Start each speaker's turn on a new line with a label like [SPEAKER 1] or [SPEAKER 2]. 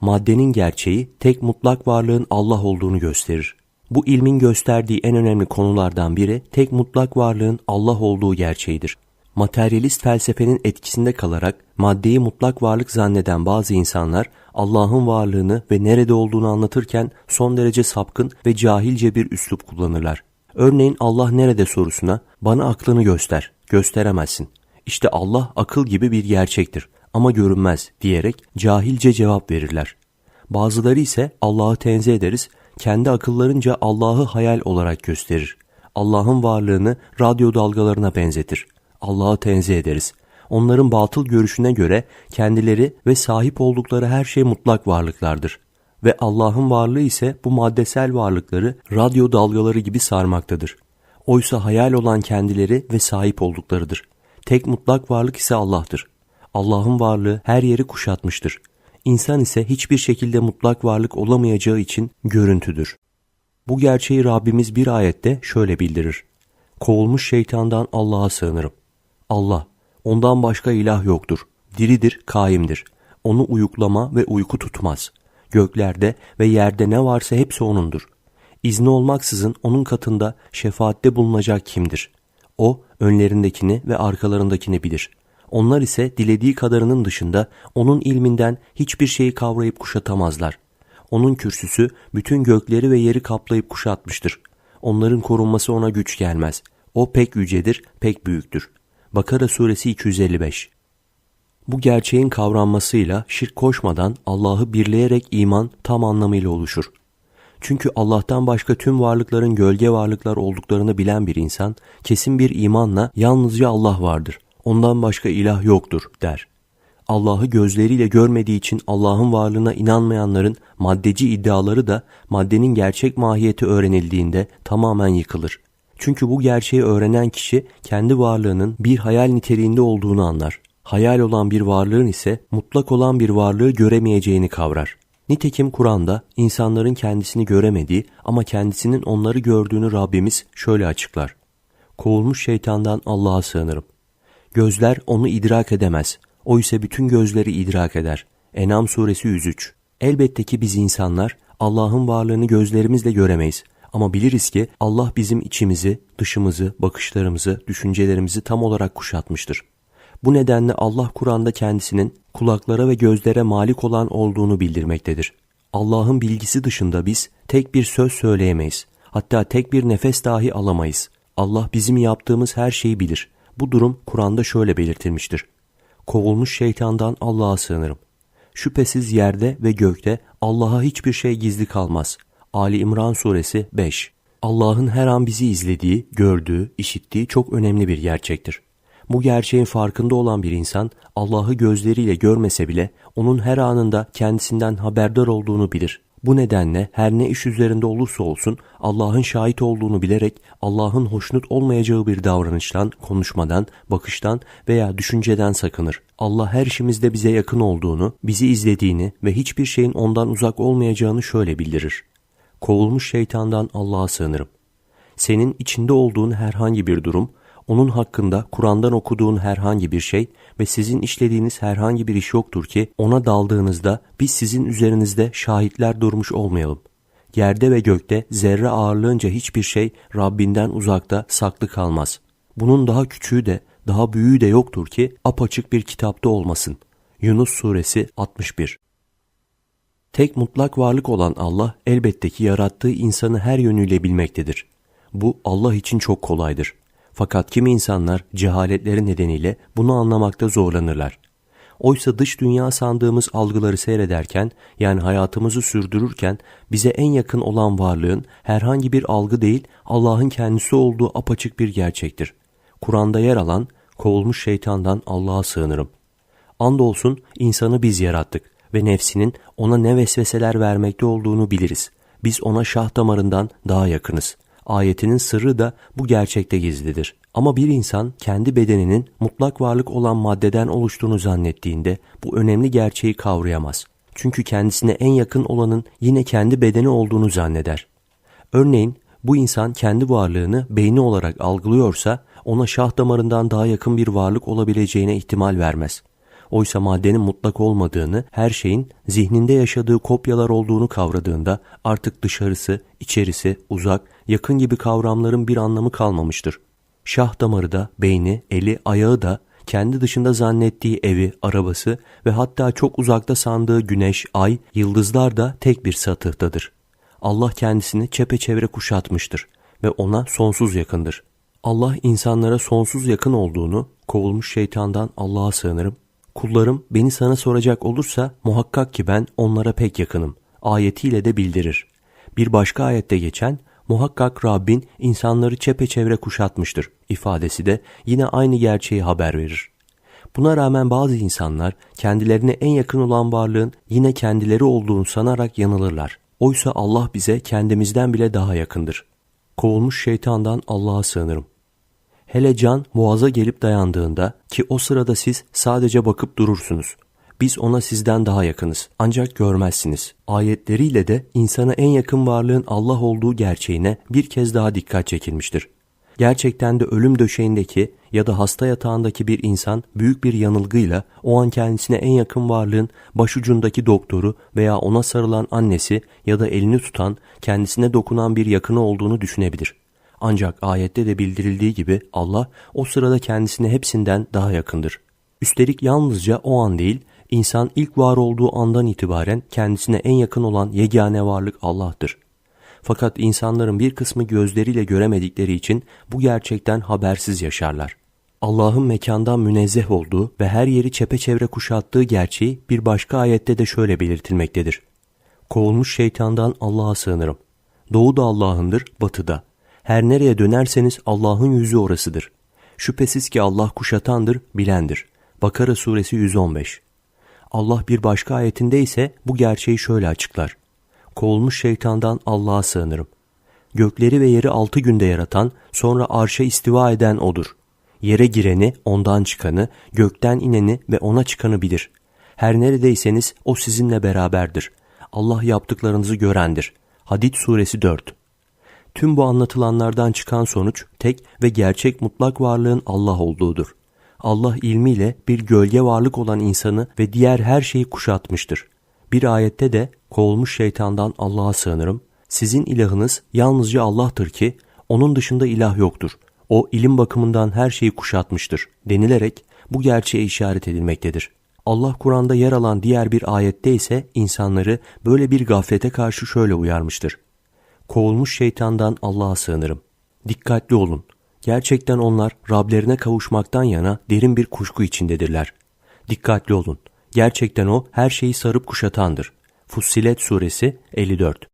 [SPEAKER 1] maddenin gerçeği tek mutlak varlığın Allah olduğunu gösterir. Bu ilmin gösterdiği en önemli konulardan biri tek mutlak varlığın Allah olduğu gerçeğidir. Materyalist felsefenin etkisinde kalarak maddeyi mutlak varlık zanneden bazı insanlar Allah'ın varlığını ve nerede olduğunu anlatırken son derece sapkın ve cahilce bir üslup kullanırlar. Örneğin Allah nerede sorusuna bana aklını göster, gösteremezsin. İşte Allah akıl gibi bir gerçektir ama görünmez diyerek cahilce cevap verirler. Bazıları ise Allah'ı tenzih ederiz, kendi akıllarınca Allah'ı hayal olarak gösterir. Allah'ın varlığını radyo dalgalarına benzetir. Allah'ı tenzih ederiz. Onların batıl görüşüne göre kendileri ve sahip oldukları her şey mutlak varlıklardır. Ve Allah'ın varlığı ise bu maddesel varlıkları radyo dalgaları gibi sarmaktadır. Oysa hayal olan kendileri ve sahip olduklarıdır. Tek mutlak varlık ise Allah'tır. Allah'ın varlığı her yeri kuşatmıştır. İnsan ise hiçbir şekilde mutlak varlık olamayacağı için görüntüdür. Bu gerçeği Rabbimiz bir ayette şöyle bildirir. Kovulmuş şeytandan Allah'a sığınırım. Allah, ondan başka ilah yoktur. Diridir, kaimdir. Onu uyuklama ve uyku tutmaz. Göklerde ve yerde ne varsa hepsi O'nundur. İzni olmaksızın O'nun katında şefaatte bulunacak kimdir? O, önlerindekini ve arkalarındakini bilir. Onlar ise dilediği kadarının dışında O'nun ilminden hiçbir şeyi kavrayıp kuşatamazlar. O'nun kürsüsü bütün gökleri ve yeri kaplayıp kuşatmıştır. Onların korunması O'na güç gelmez. O pek yücedir, pek büyüktür. Bakara suresi 255 Bu gerçeğin kavranmasıyla şirk koşmadan Allah'ı birleyerek iman tam anlamıyla oluşur. Çünkü Allah'tan başka tüm varlıkların gölge varlıklar olduklarını bilen bir insan kesin bir imanla yalnızca Allah vardır. Ondan başka ilah yoktur der. Allah'ı gözleriyle görmediği için Allah'ın varlığına inanmayanların maddeci iddiaları da maddenin gerçek mahiyeti öğrenildiğinde tamamen yıkılır. Çünkü bu gerçeği öğrenen kişi kendi varlığının bir hayal niteliğinde olduğunu anlar. Hayal olan bir varlığın ise mutlak olan bir varlığı göremeyeceğini kavrar. Nitekim Kur'an'da insanların kendisini göremediği ama kendisinin onları gördüğünü Rabbimiz şöyle açıklar. Kovulmuş şeytandan Allah'a sığınırım. Gözler onu idrak edemez. O ise bütün gözleri idrak eder. Enam suresi 103. Elbette ki biz insanlar Allah'ın varlığını gözlerimizle göremeyiz. Ama biliriz ki Allah bizim içimizi, dışımızı, bakışlarımızı, düşüncelerimizi tam olarak kuşatmıştır. Bu nedenle Allah Kur'an'da kendisinin kulaklara ve gözlere malik olan olduğunu bildirmektedir. Allah'ın bilgisi dışında biz tek bir söz söyleyemeyiz. Hatta tek bir nefes dahi alamayız. Allah bizim yaptığımız her şeyi bilir. Bu durum Kur'an'da şöyle belirtilmiştir. Kovulmuş şeytandan Allah'a sığınırım. Şüphesiz yerde ve gökte Allah'a hiçbir şey gizli kalmaz. Ali İmran suresi 5 Allah'ın her an bizi izlediği, gördüğü, işittiği çok önemli bir gerçektir. Bu gerçeğin farkında olan bir insan Allah'ı gözleriyle görmese bile onun her anında kendisinden haberdar olduğunu bilir. Bu nedenle her ne iş üzerinde olursa olsun Allah'ın şahit olduğunu bilerek Allah'ın hoşnut olmayacağı bir davranıştan, konuşmadan, bakıştan veya düşünceden sakınır. Allah her işimizde bize yakın olduğunu, bizi izlediğini ve hiçbir şeyin ondan uzak olmayacağını şöyle bildirir. Kovulmuş şeytandan Allah'a sığınırım. Senin içinde olduğun herhangi bir durum, onun hakkında Kur'an'dan okuduğun herhangi bir şey ve sizin işlediğiniz herhangi bir iş yoktur ki ona daldığınızda biz sizin üzerinizde şahitler durmuş olmayalım. Yerde ve gökte zerre ağırlığınca hiçbir şey Rabbinden uzakta saklı kalmaz. Bunun daha küçüğü de daha büyüğü de yoktur ki apaçık bir kitapta olmasın. Yunus suresi 61 Tek mutlak varlık olan Allah elbette ki yarattığı insanı her yönüyle bilmektedir. Bu Allah için çok kolaydır. Fakat kimi insanlar cehaletleri nedeniyle bunu anlamakta zorlanırlar. Oysa dış dünya sandığımız algıları seyrederken yani hayatımızı sürdürürken bize en yakın olan varlığın herhangi bir algı değil Allah'ın kendisi olduğu apaçık bir gerçektir. Kur'an'da yer alan kovulmuş şeytandan Allah'a sığınırım. Andolsun insanı biz yarattık ve nefsinin ona ne vesveseler vermekte olduğunu biliriz. Biz ona şah damarından daha yakınız. Ayetinin sırrı da bu gerçekte gizlidir. Ama bir insan kendi bedeninin mutlak varlık olan maddeden oluştuğunu zannettiğinde bu önemli gerçeği kavrayamaz. Çünkü kendisine en yakın olanın yine kendi bedeni olduğunu zanneder. Örneğin bu insan kendi varlığını beyni olarak algılıyorsa ona şah damarından daha yakın bir varlık olabileceğine ihtimal vermez. Oysa maddenin mutlak olmadığını, her şeyin zihninde yaşadığı kopyalar olduğunu kavradığında artık dışarısı, içerisi, uzak, yakın gibi kavramların bir anlamı kalmamıştır. Şah damarı da, beyni, eli, ayağı da kendi dışında zannettiği evi, arabası ve hatta çok uzakta sandığı güneş, ay, yıldızlar da tek bir satıhtadır. Allah kendisini çepeçevre kuşatmıştır ve ona sonsuz yakındır. Allah insanlara sonsuz yakın olduğunu, kovulmuş şeytandan Allah'a sığınırım. Kullarım beni sana soracak olursa muhakkak ki ben onlara pek yakınım. Ayetiyle de bildirir. Bir başka ayette geçen muhakkak Rabbin insanları çepeçevre kuşatmıştır ifadesi de yine aynı gerçeği haber verir. Buna rağmen bazı insanlar kendilerine en yakın olan varlığın yine kendileri olduğunu sanarak yanılırlar. Oysa Allah bize kendimizden bile daha yakındır. Kovulmuş şeytandan Allah'a sığınırım. Hele can boğaza gelip dayandığında ki o sırada siz sadece bakıp durursunuz. Biz ona sizden daha yakınız ancak görmezsiniz. Ayetleriyle de insana en yakın varlığın Allah olduğu gerçeğine bir kez daha dikkat çekilmiştir. Gerçekten de ölüm döşeğindeki ya da hasta yatağındaki bir insan büyük bir yanılgıyla o an kendisine en yakın varlığın başucundaki doktoru veya ona sarılan annesi ya da elini tutan, kendisine dokunan bir yakını olduğunu düşünebilir. Ancak ayette de bildirildiği gibi Allah o sırada kendisine hepsinden daha yakındır. Üstelik yalnızca o an değil, insan ilk var olduğu andan itibaren kendisine en yakın olan yegane varlık Allah'tır. Fakat insanların bir kısmı gözleriyle göremedikleri için bu gerçekten habersiz yaşarlar. Allah'ın mekandan münezzeh olduğu ve her yeri çepeçevre kuşattığı gerçeği bir başka ayette de şöyle belirtilmektedir. Kovulmuş şeytandan Allah'a sığınırım. Doğu da Allah'ındır, batı da. Her nereye dönerseniz Allah'ın yüzü orasıdır. Şüphesiz ki Allah kuşatandır, bilendir. Bakara suresi 115 Allah bir başka ayetinde ise bu gerçeği şöyle açıklar. Kovulmuş şeytandan Allah'a sığınırım. Gökleri ve yeri altı günde yaratan, sonra arşa istiva eden O'dur. Yere gireni, ondan çıkanı, gökten ineni ve ona çıkanı bilir. Her neredeyseniz O sizinle beraberdir. Allah yaptıklarınızı görendir. Hadid suresi 4 Tüm bu anlatılanlardan çıkan sonuç tek ve gerçek mutlak varlığın Allah olduğudur. Allah ilmiyle bir gölge varlık olan insanı ve diğer her şeyi kuşatmıştır. Bir ayette de kovulmuş şeytandan Allah'a sığınırım. Sizin ilahınız yalnızca Allah'tır ki onun dışında ilah yoktur. O ilim bakımından her şeyi kuşatmıştır denilerek bu gerçeğe işaret edilmektedir. Allah Kur'an'da yer alan diğer bir ayette ise insanları böyle bir gaflete karşı şöyle uyarmıştır. Kovulmuş şeytandan Allah'a sığınırım. Dikkatli olun. Gerçekten onlar Rablerine kavuşmaktan yana derin bir kuşku içindedirler. Dikkatli olun. Gerçekten o her şeyi sarıp kuşatandır. Fussilet suresi 54